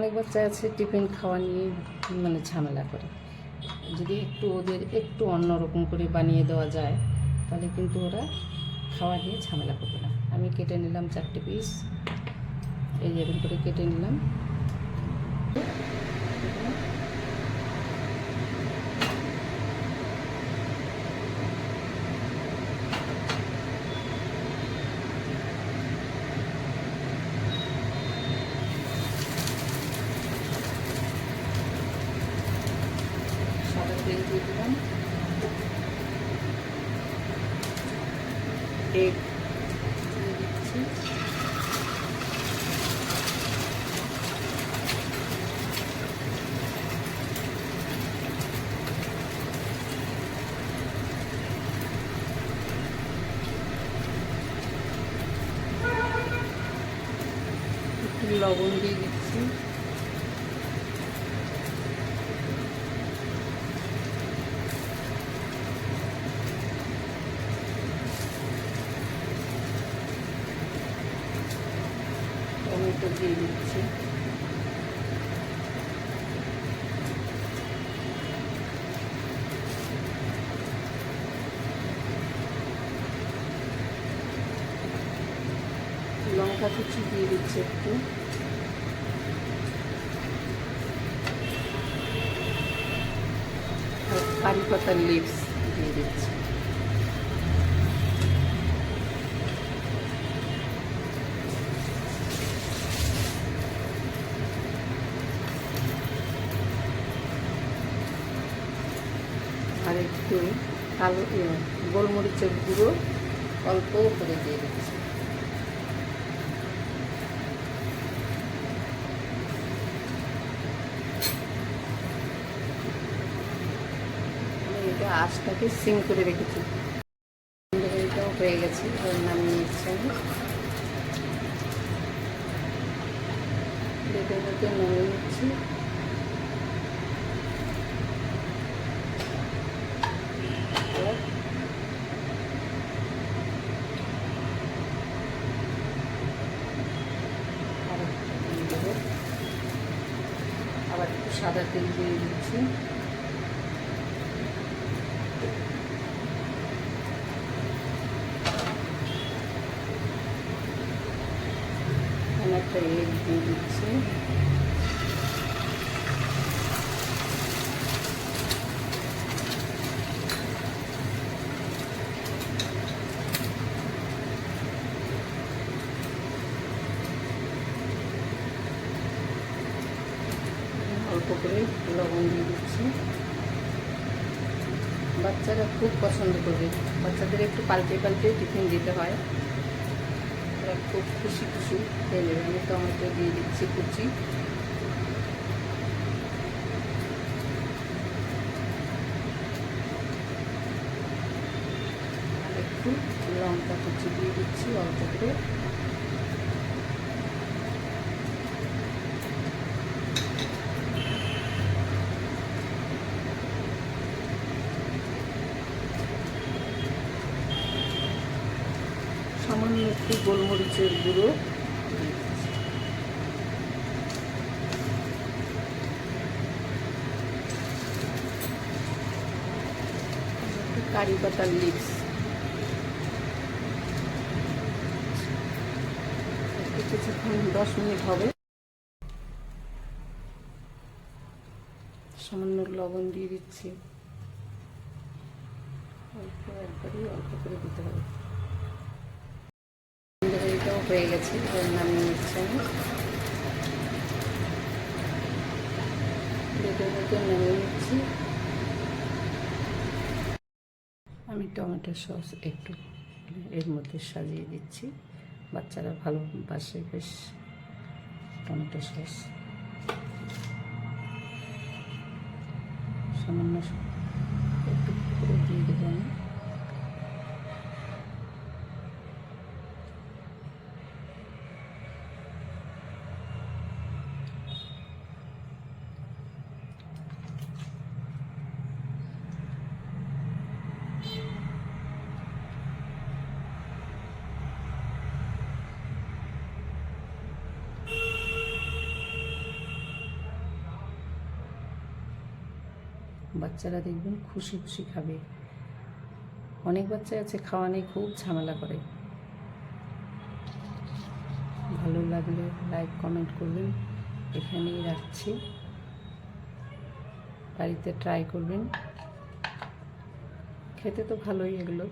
অনেক বাচ্চা আছে, টিফিন খাওয়া নিয়ে মানে ঝামেলা করে। যদি একটু ওদের একটু অন্যরকম করে বানিয়ে দেওয়া যায়, তাহলে কিন্তু ওরা খাওয়া নিয়ে ঝামেলা করবে না। আমি কেটে নিলাম চারটে পিস এই যেরকম করে কেটে নিলাম। দিয়ে দিলাম এগ দিয়ে দিচ্ছি একটু লবণ দিয়ে টমেটো দিয়ে দিচ্ছি। লঙ্কা কুচি দিয়ে দিচ্ছি একটু। কারি পাতার লিপস দিয়ে দিচ্ছি। কালো গোলমরিচের গুঁড়ো অল্প করে দিয়ে দিচ্ছি। এটা আঁচটাকে সিম করে রেখেছি। এটাও হয়ে গেছে, এবার নামিয়ে নিচ্ছি আমি। মধ্যে নামিয়ে নিচ্ছি এবার আর একটু দিয়ে দেবো। আবার একটু সাদা তেল দিয়ে দিচ্ছি। একটা এগ দিয়ে দিচ্ছি অল্প করে লবণ দিয়ে দিচ্ছি। বাচ্চারা খুব পছন্দ করবে বাচ্চাদের একটু পাল্টে পাল্টে টিফিন দিতে হয়। খুব খুশি খুশি খেয়ে নেবে। আমি টমেটো দিয়ে দিচ্ছি কুচি। একটু লঙ্কা কুচি দিয়ে দিচ্ছি অল্প করে। সামান্য একটু গোলমরিচের গুঁড়ো। কারি পাতার লিপস কিছুক্ষণ, দশ মিনিট হবে। সামান্য লবণ দিয়ে দিচ্ছি। অল্প একবারই অল্প করে দিতে হবে। হয়ে গেছে নামিয়ে নিচ্ছি আমি। মধ্যে নামিয়ে নিচ্ছি। আমি টমেটো সস একটু এর মধ্যে সাজিয়ে দিচ্ছি। বাচ্চারা ভালোবাসে বেশ টমেটো সস। সামান্য বাচ্চারা দেখবেন খুশি খুশি খাবে। অনেক বাচ্চা আছে, খাওয়া নিয়ে খুব ঝামেলা করে। ভালো লাগলে লাইক কমেন্ট করবেন। এখানেই রাখছি। বাড়িতে ট্রাই করবেন। খেতে তো ভালোই এগুলো।